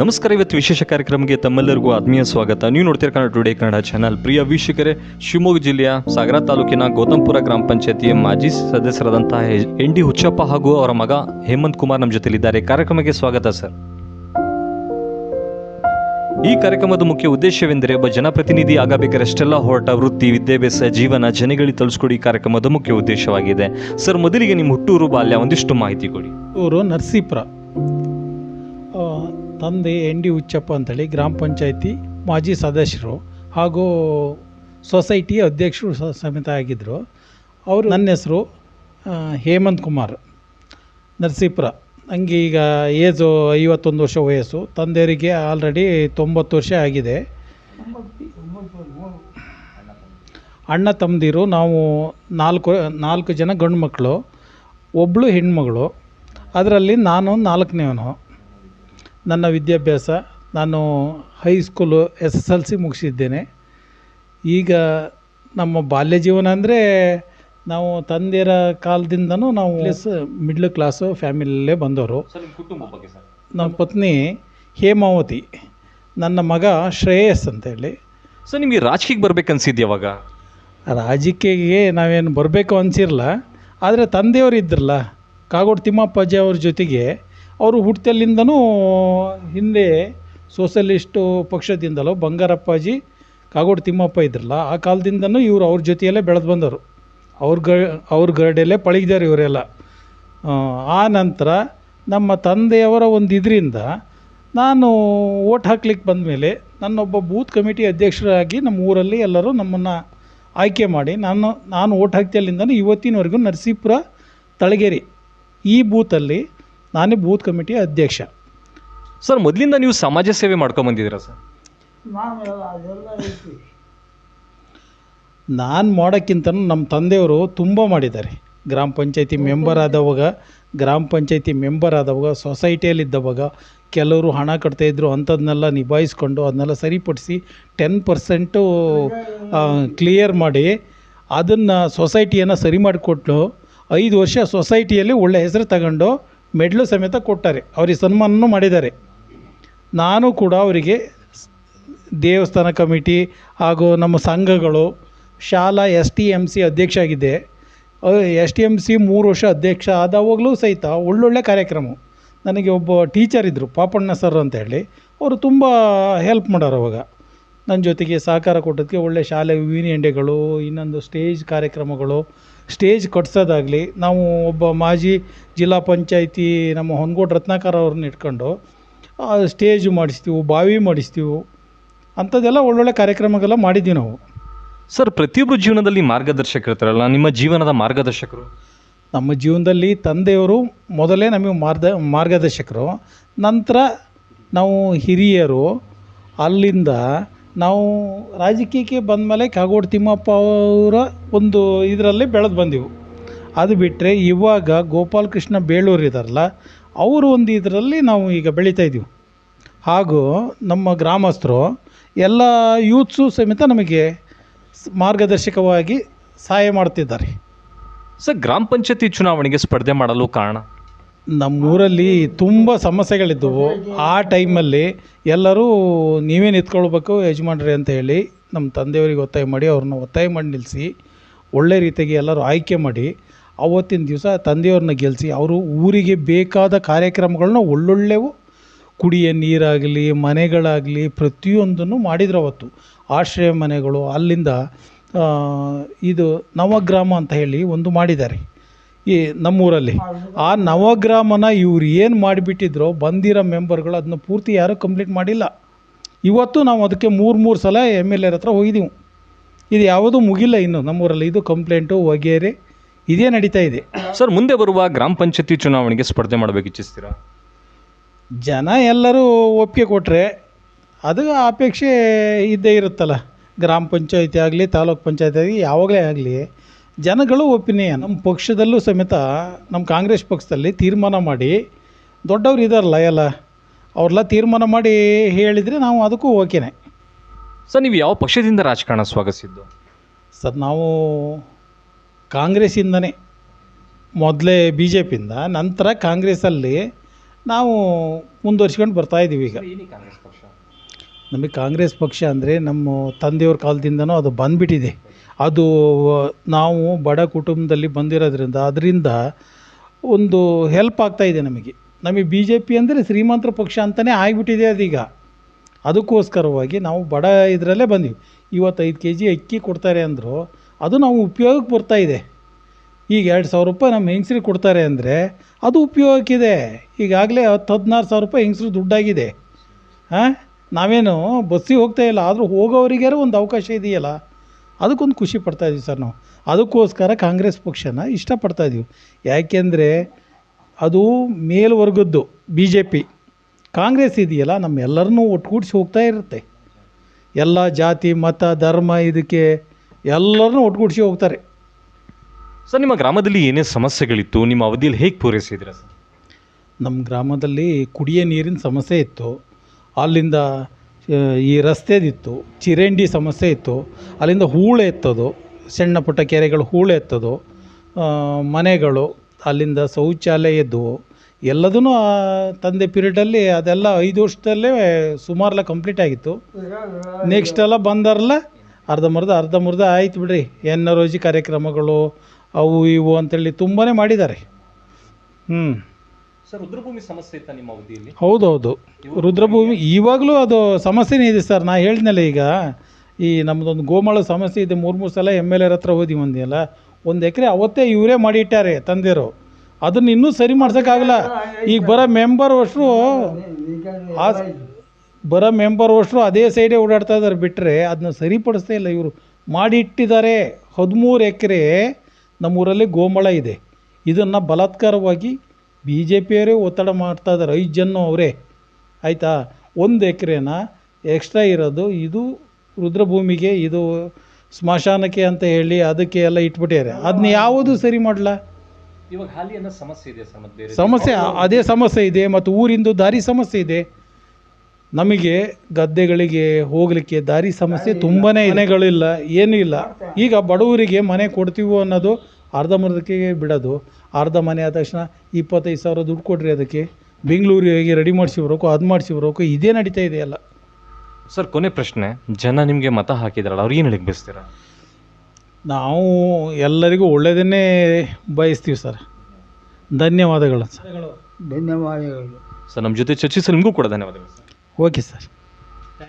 ನಮಸ್ಕಾರ, ಇವತ್ತು ವಿಶೇಷ ಕಾರ್ಯಕ್ರಮಕ್ಕೆ ತಮ್ಮೆಲ್ಲರಿಗೂ ಆತ್ಮೀಯ ಸ್ವಾಗತ. ನೀವು ನೋಡ್ತೀರ ಕನ್ನಡ ಟುಡೇ ಕನ್ನಡ ಚಾನಲ್ ಪ್ರಿಯ ವೀಕ್ಷಕರೇ, ಶಿವಮೊಗ್ಗ ಜಿಲ್ಲೆಯ ಸಾಗರ ತಾಲೂಕಿನ ಗೌತಮ್ಪುರ ಗ್ರಾಮ ಪಂಚಾಯತಿಯ ಮಾಜಿ ಸದಸ್ಯರಾದಂತಹ ಎನ್ ಡಿ ಹುಚ್ಚಪ್ಪ ಹಾಗೂ ಅವರ ಮಗ ಹೇಮಂತ್ ಕುಮಾರ್ ನಮ್ಮ ಜೊತೆಲಿದ್ದಾರೆ ಕಾರ್ಯಕ್ರಮಕ್ಕೆ ಸ್ವಾಗತ, ಸರ್. ಈ ಕಾರ್ಯಕ್ರಮದ ಮುಖ್ಯ ಉದ್ದೇಶವೆಂದರೆ, ಒಬ್ಬ ಜನಪ್ರತಿನಿಧಿ ಆಗಬೇಕಾರಷ್ಟೆಲ್ಲ ಹೊರಟ, ವೃತ್ತಿ, ವಿದ್ಯಾಭ್ಯಾಸ, ಜೀವನ, ಜನಗಳಿಗೆ ತಲುಸ್ಕೊಡಿ ಕಾರ್ಯಕ್ರಮದ ಮುಖ್ಯ ಉದ್ದೇಶವಾಗಿದೆ. ಸರ್, ಮೊದಲಿಗೆ ನಿಮ್ಮ ಹುಟ್ಟೂರು ಬಾಲ್ಯ ಒಂದಿಷ್ಟು ಮಾಹಿತಿ ಕೊಡಿ. ಊರು ನರಸೀಪುರ. ತಂದೆ ಎನ್ ಡಿ ಹುಚ್ಚಪ್ಪ ಅಂತೇಳಿ ಗ್ರಾಮ ಪಂಚಾಯತಿ ಮಾಜಿ ಸದಸ್ಯರು ಹಾಗೂ ಸೊಸೈಟಿ ಅಧ್ಯಕ್ಷರು ಸಮೇತ ಆಗಿದ್ದರು ಅವರು ನನ್ನ ಹೆಸರು ಹೇಮಂತ್ ಕುಮಾರ್, ನರಸೀಪುರ. ನನಗೆ ಈಗ ಏಜು ಐವತ್ತೊಂದು ವರ್ಷ ವಯಸ್ಸು. ತಂದೆಯವರಿಗೆ ಆಲ್ರೆಡಿ ತೊಂಬತ್ತು ವರ್ಷ ಆಗಿದೆ. ಅಣ್ಣ ತಮ್ಮದಿರು, ನಾವು ನಾಲ್ಕು ನಾಲ್ಕು ಜನ ಗಂಡು ಮಕ್ಕಳು. ಒಬ್ಬಳು ಹೆಣ್ಮಗಳು ಅದರಲ್ಲಿ ನಾನು ನಾಲ್ಕನೇವನು. ನನ್ನ ವಿದ್ಯಾಭ್ಯಾಸ ನಾನು high school S S L C ಮುಗಿಸಿದ್ದೇನೆ. ಈಗ ನಮ್ಮ ಬಾಲ್ಯ ಜೀವನ ಅಂದರೆ ನಾವು ತಂದೆಯರ ಕಾಲದಿಂದನೂ ನಾವು ಮಿಡ್ಲ್ ಕ್ಲಾಸು ಫ್ಯಾಮಿಲಿಯಲ್ಲೇ ಬಂದವರು. ನಮ್ಮ ಪತ್ನಿ ಹೇಮಾವತಿ ನನ್ನ ಮಗ ಶ್ರೇಯಸ್ ಅಂತೇಳಿ ಸೊ ನಿಮಗೆ ರಾಜಕೀಯಕ್ಕೆ ಬರ್ಬೇಕನ್ಸಿದ್ ಯಾವಾಗ ರಾಜಕೀಯಕ್ಕೆ ನಾವೇನು ಬರಬೇಕು ಅನಿಸಿರಲ್ಲ. ಆದರೆ ತಂದೆಯವರು ಇದ್ರಲ್ಲ ಕಾಗೋಡು ತಿಮ್ಮಪ್ಪಾಜಿ ಅವ್ರ ಜೊತೆಗೆ ಅವರು ಹುಟ್ಟಲಿಂದನೂ ಹಿಂದೆ ಸೋಷಲಿಸ್ಟು ಪಕ್ಷದಿಂದಲೋ ಬಂಗಾರಪ್ಪಾಜಿ ಕಾಗೋಡು ತಿಮ್ಮಪ್ಪ ಇದ್ರಲ್ಲ ಆ ಕಾಲದಿಂದನೂ ಇವರು ಅವ್ರ ಜೊತೆಯಲ್ಲೇ ಬೆಳೆದು ಬಂದರು. ಅವ್ರ ಗ ಅವ್ರ ಗರಡೆಯಲ್ಲೇ ಪಳಗಿದ್ದಾರೆ ಇವರೆಲ್ಲ. ಆ, ಆ ನಂತರ ನಮ್ಮ ತಂದೆಯವರ ಒಂದು ಇದರಿಂದ ನಾನು ಓಟ್ ಹಾಕ್ಲಿಕ್ಕೆ ಬಂದಮೇಲೆ ನನ್ನೊಬ್ಬ ಬೂತ್ ಕಮಿಟಿ ಅಧ್ಯಕ್ಷರಾಗಿ ನಮ್ಮ ಊರಲ್ಲಿ ಎಲ್ಲರೂ ನಮ್ಮನ್ನು ಆಯ್ಕೆ ಮಾಡಿ ನಾನು ನಾನು ಓಟ್ ಹಾಕ್ತಿಯಲ್ಲಿಂದನೂ ಇವತ್ತಿನವರೆಗೂ ನರಸೀಪುರ ತಳಗೇರಿ ಈ ಬೂತಲ್ಲಿ ನಾನೇ ಬೂತ್ ಕಮಿಟಿ ಅಧ್ಯಕ್ಷ. ಸರ್ ಮೊದಲಿಂದ ನೀವು ಸಮಾಜ ಸೇವೆ ಮಾಡ್ಕೊಂಡು ಬಂದಿದ್ದೀರಾ ಸರ್? ನಾನು ಮಾಡೋಕ್ಕಿಂತ ನಮ್ಮ ತಂದೆಯವರು ತುಂಬ ಮಾಡಿದ್ದಾರೆ. ಗ್ರಾಮ ಪಂಚಾಯತಿ ಮೆಂಬರ್ ಆದವಾಗ ಗ್ರಾಮ ಪಂಚಾಯತಿ ಮೆಂಬರ್ ಆದವಾಗ ಸೊಸೈಟಿಯಲ್ಲಿದ್ದವಾಗ ಕೆಲವರು ಹಣ ಕಟ್ತಾಯಿದ್ರು ಅಂಥದ್ದನ್ನೆಲ್ಲ ನಿಭಾಯಿಸ್ಕೊಂಡು ಅದನ್ನೆಲ್ಲ ಸರಿಪಡಿಸಿ ಟೆನ್ ಪರ್ಸೆಂಟು ಕ್ಲಿಯರ್ ಮಾಡಿ ಅದನ್ನು ಸೊಸೈಟಿಯನ್ನು ಸರಿ ಮಾಡಿಕೊಟ್ಟು ಐದು ವರ್ಷ ಸೊಸೈಟಿಯಲ್ಲಿ ಒಳ್ಳೆ ಹೆಸರು ತಗೊಂಡು ಮೆಡ್ಲು ಸಮೇತ ಕೊಟ್ಟಾರೆ ಅವರಿಗೆ ಸನ್ಮಾನನೂ ಮಾಡಿದ್ದಾರೆ. ನಾನು ಕೂಡ ಅವರಿಗೆ ದೇವಸ್ಥಾನ ಕಮಿಟಿ ಹಾಗೂ ನಮ್ಮ ಸಂಘಗಳು, ಶಾಲಾ ಎಸ್ ಟಿ ಎಂ ಸಿ ಅಧ್ಯಕ್ಷ ಆಗಿದ್ದೆ ಎಸ್ ಟಿ ಎಂ ಸಿ ಮೂರು ವರ್ಷ ಅಧ್ಯಕ್ಷ ಆದವಾಗಲೂ ಸಹಿತ ಒಳ್ಳೊಳ್ಳೆ ಕಾರ್ಯಕ್ರಮ. ನನಗೆ ಒಬ್ಬ ಟೀಚರ್ ಇದ್ದರು ಪಾಪಣ್ಣ ಸರ್ ಅಂತ ಹೇಳಿ. ಅವರು ತುಂಬ ಹೆಲ್ಪ್ ಮಾಡೋರು ಅವಾಗ. ನನ್ನ ಜೊತೆಗೆ ಸಹಕಾರ ಕೊಟ್ಟಿದ್ದಕ್ಕೆ ಒಳ್ಳೆ ಶಾಲೆ ಹೂವಿನ ಎಂಡೆಗಳು ಇನ್ನೊಂದು ಸ್ಟೇಜ್ ಕಾರ್ಯಕ್ರಮಗಳು ಸ್ಟೇಜ್ ಕಟ್ಸೋದಾಗಲಿ ನಾವು ಒಬ್ಬ ಮಾಜಿ ಜಿಲ್ಲಾ ಪಂಚಾಯಿತಿ ನಮ್ಮ ಹೊನ್ಗೋಡ್ ರತ್ನಾಕರ್ ಅವ್ರನ್ನ ಇಟ್ಕೊಂಡು ಸ್ಟೇಜ್ ಮಾಡಿಸ್ತೀವಿ ಬಾವಿ ಮಾಡಿಸ್ತೀವಿ ಅಂಥದ್ದೆಲ್ಲ ಒಳ್ಳೊಳ್ಳೆ ಕಾರ್ಯಕ್ರಮಗಳೆಲ್ಲ ಮಾಡಿದ್ದೀವಿ ನಾವು. ಸರ್ ಪ್ರತಿಯೊಬ್ಬರು ಜೀವನದಲ್ಲಿ ಮಾರ್ಗದರ್ಶಕರು ಇರ್ತಾರಲ್ಲ ನಿಮ್ಮ ಜೀವನದ ಮಾರ್ಗದರ್ಶಕರು? ನಮ್ಮ ಜೀವನದಲ್ಲಿ ತಂದೆಯವರು ಮೊದಲೇ ನಮಗೆ ಮಾರ್ದ ಮಾರ್ಗದರ್ಶಕರು. ನಂತರ ನಾವು ಹಿರಿಯರು ಅಲ್ಲಿಂದ ನಾವು ರಾಜಕೀಯಕ್ಕೆ ಬಂದಮೇಲೆ ಕಾಗೋಡು ತಿಮ್ಮಪ್ಪ ಅವರ ಒಂದು ಇದರಲ್ಲಿ ಬೆಳೆದು ಬಂದೆವು. ಅದು ಬಿಟ್ಟರೆ ಇವಾಗ ಗೋಪಾಲಕೃಷ್ಣ ಬೇಳೂರು ಇದ್ದಾರಲ್ಲ, ಅವರು ಒಂದು ಇದರಲ್ಲಿ ನಾವು ಈಗ ಬೆಳೀತಾ ಇದ್ದೀವಿ. ಹಾಗೂ ನಮ್ಮ ಗ್ರಾಮಸ್ಥರು ಎಲ್ಲ ಯೂತ್ಸು ಸಮೇತ ನಮಗೆ ಮಾರ್ಗದರ್ಶಕವಾಗಿ ಸಹಾಯ ಮಾಡ್ತಿದ್ದಾರೆ. ಸರ್, ಗ್ರಾಮ ಪಂಚಾಯತಿ ಚುನಾವಣೆಗೆ ಸ್ಪರ್ಧೆ ಮಾಡಲು ಕಾರಣ? ನಮ್ಮೂರಲ್ಲಿ ತುಂಬ ಸಮಸ್ಯೆಗಳಿದ್ದವು. ಆ ಟೈಮಲ್ಲಿ ಎಲ್ಲರೂ ನೀವೇ ನಿಂತ್ಕೊಳ್ಬೇಕು ಯಜಮಾನ್ರಿ ಅಂತ ಹೇಳಿ ನಮ್ಮ ತಂದೆಯವರಿಗೆ ಒತ್ತಾಯ ಮಾಡಿ ಅವ್ರನ್ನ ಒತ್ತಾಯ ಮಾಡಿ ನಿಲ್ಲಿಸಿ, ಒಳ್ಳೆ ರೀತಿಯಾಗಿ ಎಲ್ಲರೂ ಆಯ್ಕೆ ಮಾಡಿ, ಅವತ್ತಿನ ದಿವಸ ತಂದೆಯವ್ರನ್ನ ಗೆಲ್ಲಿಸಿ, ಅವರು ಊರಿಗೆ ಬೇಕಾದ ಕಾರ್ಯಕ್ರಮಗಳನ್ನ ಒಳ್ಳೊಳ್ಳೆವು, ಕುಡಿಯ ನೀರಾಗಲಿ, ಮನೆಗಳಾಗಲಿ ಪ್ರತಿಯೊಂದನ್ನು ಮಾಡಿದ್ರು ಅವತ್ತು. ಆಶ್ರಯ ಮನೆಗಳು ಅಲ್ಲಿಂದ ಇದು ನವಗ್ರಾಮ ಅಂತ ಹೇಳಿ ಒಂದು ಮಾಡಿದ್ದಾರೆ. ಈ ನಮ್ಮೂರಲ್ಲಿ. ಆ ನವಗ್ರಾಮನ ಇವ್ರು ಏನು ಮಾಡಿಬಿಟ್ಟಿದ್ರು ಬಂದಿರೋ ಮೆಂಬರ್ಗಳು ಅದನ್ನ ಪೂರ್ತಿ ಯಾರೂ ಕಂಪ್ಲೀಟ್ ಮಾಡಿಲ್ಲ. ಇವತ್ತು ನಾವು ಅದಕ್ಕೆ ಮೂರು ಮೂರು ಸಲ ಎಂ ಎಲ್ ಎರ್ ಹತ್ರ ಹೋಗಿದ್ದೀವಿ ಇದು ಯಾವುದೂ ಮುಗಿಲ್ಲ ಇನ್ನು ನಮ್ಮೂರಲ್ಲಿ. ಇದು ಕಂಪ್ಲೇಂಟು ವಗೇರೆ ಇದೇ ನಡೀತಾ ಇದೆ. ಸರ್ ಮುಂದೆ ಬರುವ ಗ್ರಾಮ ಪಂಚಾಯತಿ ಚುನಾವಣೆಗೆ ಸ್ಪರ್ಧೆ ಮಾಡಬೇಕು ಇಚ್ಛಿಸ್ತೀರಾ? ಜನ ಎಲ್ಲರೂ ಒಪ್ಪಿಗೆ ಕೊಟ್ಟರೆ ಅದು ಅಪೇಕ್ಷೆ ಇದ್ದೇ ಇರುತ್ತಲ್ಲ. ಗ್ರಾಮ ಪಂಚಾಯತಿ ಆಗಲಿ ತಾಲೂಕ್ ಪಂಚಾಯತಿ ಆಗಲಿ ಯಾವಾಗಲೇ ಆಗಲಿ ಜನಗಳು ಒಪಿನಿಯನ್. ನಮ್ಮ ಪಕ್ಷದಲ್ಲೂ ಸಮೇತ ನಮ್ಮ ಕಾಂಗ್ರೆಸ್ ಪಕ್ಷದಲ್ಲಿ ತೀರ್ಮಾನ ಮಾಡಿ ದೊಡ್ಡವ್ರು ಇದಾರಲ್ಲ ಎಲ್ಲ ಅವ್ರೆಲ್ಲ ತೀರ್ಮಾನ ಮಾಡಿ ಹೇಳಿದರೆ ನಾವು ಅದಕ್ಕೂ ಓಕೆನೆ. ಸರ್ ನೀವು ಯಾವ ಪಕ್ಷದಿಂದ ರಾಜಕಾರಣ ಸ್ವಾಗತಿಸಿದ್ದು? ಸರ್ ನಾವು ಕಾಂಗ್ರೆಸ್ಸಿಂದನೇ ಮೊದಲೇ ಬಿ ಜೆ ಪಿಯಿಂದ ನಂತರ ಕಾಂಗ್ರೆಸ್ಸಲ್ಲಿ ನಾವು ಮುಂದುವರ್ಸ್ಕೊಂಡು ಬರ್ತಾ ಇದ್ದೀವಿ ಈಗ. ನಮಗೆ ಕಾಂಗ್ರೆಸ್ ಪಕ್ಷ ಅಂದರೆ ನಮ್ಮ ತಂದೆಯವ್ರ ಕಾಲದಿಂದನೂ ಅದು ಬಂದ್ಬಿಟ್ಟಿದೆ. ಅದು ನಾವು ಬಡ ಕುಟುಂಬದಲ್ಲಿ ಬಂದಿರೋದ್ರಿಂದ ಅದರಿಂದ ಒಂದು ಹೆಲ್ಪ್ ಆಗ್ತಾ ಇದೆ ನಮಗೆ. ನಮಗೆ ಬಿ ಜೆ ಪಿ ಅಂದರೆ ಶ್ರೀಮಂತರ ಪಕ್ಷ ಅಂತಲೇ ಆಗಿಬಿಟ್ಟಿದೆ ಅದೀಗ. ಅದಕ್ಕೋಸ್ಕರವಾಗಿ ನಾವು ಬಡ ಇದರಲ್ಲೇ ಬಂದೀವಿ. ಇವತ್ತೈದು ಕೆ ಜಿ ಅಕ್ಕಿ ಕೊಡ್ತಾರೆ ಅಂದರು, ಅದು ನಾವು ಉಪಯೋಗಕ್ಕೆ ಬರ್ತಾಯಿದೆ ಈಗ ಎರಡು ಸಾವಿರ ರೂಪಾಯಿ ನಮ್ಮ ಹೆಂಗಸ್ರಿಗೆ ಕೊಡ್ತಾರೆ ಅಂದರೆ ಅದು ಉಪಯೋಗಕ್ಕಿದೆ. ಈಗಾಗಲೇ ಹತ್ತು, ಹದಿನಾರು ಸಾವಿರ ರೂಪಾಯಿ ಹೆಂಗಸ್ರು ದುಡ್ಡಾಗಿದೆ. ಹಾಂ? ನಾವೇನು ಬಸ್ಸಿಗೆ ಹೋಗ್ತಾ ಇಲ್ಲ, ಆದರೂ ಹೋಗೋರಿಗಾರ ಒಂದು ಅವಕಾಶ ಇದೆಯಲ್ಲ. ಅದಕ್ಕೊಂದು ಖುಷಿ ಪಡ್ತಾ ಇದೀವಿ ಸರ್ ನಾವು. ಅದಕ್ಕೋಸ್ಕರ ಕಾಂಗ್ರೆಸ್ ಪಕ್ಷನ ಇಷ್ಟಪಡ್ತಾ ಇದೀವಿ. ಯಾಕೆಂದರೆ ಅದು ಮೇಲ್ವರ್ಗದ್ದು ಬಿ ಜೆ ಪಿ ಕಾಂಗ್ರೆಸ್ ಇದೆಯಲ್ಲ ನಮ್ಮೆಲ್ಲರನ್ನೂ ಒಟ್ಟುಗೂಡಿಸಿ ಹೋಗ್ತಾ ಇರುತ್ತೆ. ಎಲ್ಲ ಜಾತಿ ಮತ ಧರ್ಮ ಇದಕ್ಕೆ ಎಲ್ಲರನ್ನೂ ಒಟ್ಟುಗೂಡಿಸಿ ಹೋಗ್ತಾರೆ. ಸರ್ ನಿಮ್ಮ ಗ್ರಾಮದಲ್ಲಿ ಏನೇ ಸಮಸ್ಯೆಗಳಿತ್ತು ನಿಮ್ಮ ಅವಧಿಯಲ್ಲಿ ಹೇಗೆ ಪೂರೈಸಿದ್ದೀರಾ ಸರ್? ನಮ್ಮ ಗ್ರಾಮದಲ್ಲಿ ಕುಡಿಯೋ ನೀರಿನ ಸಮಸ್ಯೆ ಇತ್ತು. ಅಲ್ಲಿಂದ ಈ ರಸ್ತೆದಿತ್ತು, ಚಿರಂಡಿ ಸಮಸ್ಯೆ ಇತ್ತು, ಅಲ್ಲಿಂದ ಹೂಳು ಎತ್ತೋದು, ಸಣ್ಣ ಪುಟ್ಟ ಕೆರೆಗಳು ಹೂಳು ಎತ್ತೋದು ಮನೆಗಳು, ಅಲ್ಲಿಂದ ಶೌಚಾಲಯ ಇದ್ದವು ಎಲ್ಲದೂ ತಂದೆ ಪೀರಿಯಡಲ್ಲಿ ಅದೆಲ್ಲ ಐದು ವರ್ಷದಲ್ಲೇ ಸುಮಾರೆಲ್ಲ ಕಂಪ್ಲೀಟ್ ಆಗಿತ್ತು. ನೆಕ್ಸ್ಟ್ ಎಲ್ಲ ಬಂದಾರಲ್ಲ ಅರ್ಧಂಬರ್ಧ ಅರ್ಧಂಬರ್ಧ ಆಯ್ತು ಬಿಡ್ರಿ. ಎನ್ ರೋಜಿ ಕಾರ್ಯಕ್ರಮಗಳು, ಅವು ಇವು ಅಂತೇಳಿ ತುಂಬಾ ಮಾಡಿದ್ದಾರೆ. ಹ್ಞೂ ಸರ್ ರುದ್ರಭೂಮಿ ಸಮಸ್ಯೆ ಇತ್ತ ನಿಮ್ಮ ಅವಧಿಯಲ್ಲಿ? ಹೌದೌದು. ರುದ್ರಭೂಮಿ ಇವಾಗಲೂ ಅದು ಸಮಸ್ಯೆನೇ ಇದೆ ಸರ್. ನಾ ಹೇಳಿದ್ನಲ್ಲ ಈಗ ಈ ನಮ್ಮದೊಂದು ಗೋಮಾಳ ಸಮಸ್ಯೆ ಇದೆ ಮೂರು ಮೂರು ಸಲ ಎಂ ಎಲ್ ಎರ್ ಹತ್ರ ಹೋದಿ ಮಂದಿಯಲ್ಲ ಒಂದು ಎಕರೆ ಅವತ್ತೇ ಇವರೇ ಮಾಡಿಟ್ಟಾರೆ ತಂದೆಯರು. ಅದನ್ನ ಇನ್ನೂ ಸರಿ ಮಾಡ್ಸೋಕ್ಕಾಗಲ್ಲ. ಈಗ ಬರೋ ಮೆಂಬರ್ ಅಷ್ಟರು ಆ ಬರೋ ಮೆಂಬರ್ ಅಷ್ಟರು ಅದೇ ಸೈಡೇ ಓಡಾಡ್ತಾ ಇದ್ದಾರೆ ಬಿಟ್ಟರೆ ಅದನ್ನ ಸರಿಪಡಿಸ್ತಾ ಇಲ್ಲ ಇವರು. ಮಾಡಿಟ್ಟಿದ್ದಾರೆ ಹದಿಮೂರು ಎಕರೆ ನಮ್ಮೂರಲ್ಲಿ ಗೋಮಳ ಇದೆ. ಇದನ್ನು ಬಲಾತ್ಕಾರವಾಗಿ ಬಿ ಜೆ ಪಿಯವರೇ ಒತ್ತಡ ಮಾಡ್ತಾ ಇದ್ದಾರೆ. ಐದು ಜನ ಅವರೇ. ಆಯಿತಾ? ಒಂದು ಎಕರೆನ ಎಕ್ಸ್ಟ್ರಾ ಇರೋದು ಇದು ರುದ್ರಭೂಮಿಗೆ ಇದು ಸ್ಮಶಾನಕ್ಕೆ ಅಂತ ಹೇಳಿ ಅದಕ್ಕೆ ಎಲ್ಲ ಇಟ್ಬಿಟ್ಟಿದ್ದಾರೆ. ಅದನ್ನ ಯಾವುದು ಸರಿ ಮಾಡಲ್ಲ ಇವಾಗ ಹಾಲಿ ಅನ್ನೋ ಸಮಸ್ಯೆ ಇದೆ ಸರ್ ಮತ್ತೆ ಬೇರೆ ಸಮಸ್ಯೆ ಅದೇ ಸಮಸ್ಯೆ ಇದೆ ಮತ್ತು ಊರಿಂದು ದಾರಿ ಸಮಸ್ಯೆ ಇದೆ. ನಮಗೆ ಗದ್ದೆಗಳಿಗೆ ಹೋಗಲಿಕ್ಕೆ ದಾರಿ ಸಮಸ್ಯೆ ತುಂಬಾ ಮನೆಗಳಿಲ್ಲ ಏನೂ ಇಲ್ಲ. ಈಗ ಬಡವರಿಗೆ ಮನೆ ಕೊಡ್ತೀವೋ ಅನ್ನೋದು ಅರ್ಧಂಬರ್ಧಕ್ಕೆ ಬಿಡೋದು ಅರ್ಧ ಮನೆ ಆದ ತಕ್ಷಣ ಇಪ್ಪತ್ತೈದು ಸಾವಿರ ದುಡ್ಡು ಕೊಡ್ರಿ ಅದಕ್ಕೆ ಬೆಂಗಳೂರಿಗೆ ರೆಡಿ ಮಾಡಿಸಿ ಬರೋಕು ಅದು ಮಾಡಿಸಿ ಬರೋಕು ಇದೇ ನಡೀತಾ ಇದೆಯಲ್ಲ ಸರ್ ಕೊನೆ ಪ್ರಶ್ನೆ ಜನ ನಿಮಗೆ ಮತ ಹಾಕಿದ್ರಲ್ಲ ಅವ್ರಿಗೆ ಏನು ಹೇಳಕ್ಕೆ ಬಯಸ್ತೀರಾ? ನಾವು ಎಲ್ಲರಿಗೂ ಒಳ್ಳೆಯದನ್ನೇ ಬಯಸ್ತೀವಿ ಸರ್. ಧನ್ಯವಾದಗಳು ಸರ್. ಧನ್ಯವಾದಗಳು. ಸರ್ ನಮ್ಮ ಜೊತೆ ಚರ್ಚಿಸಲು ನಿಮಗೂ ಕೂಡ ಧನ್ಯವಾದಗಳು ಸರ್. Okay sir.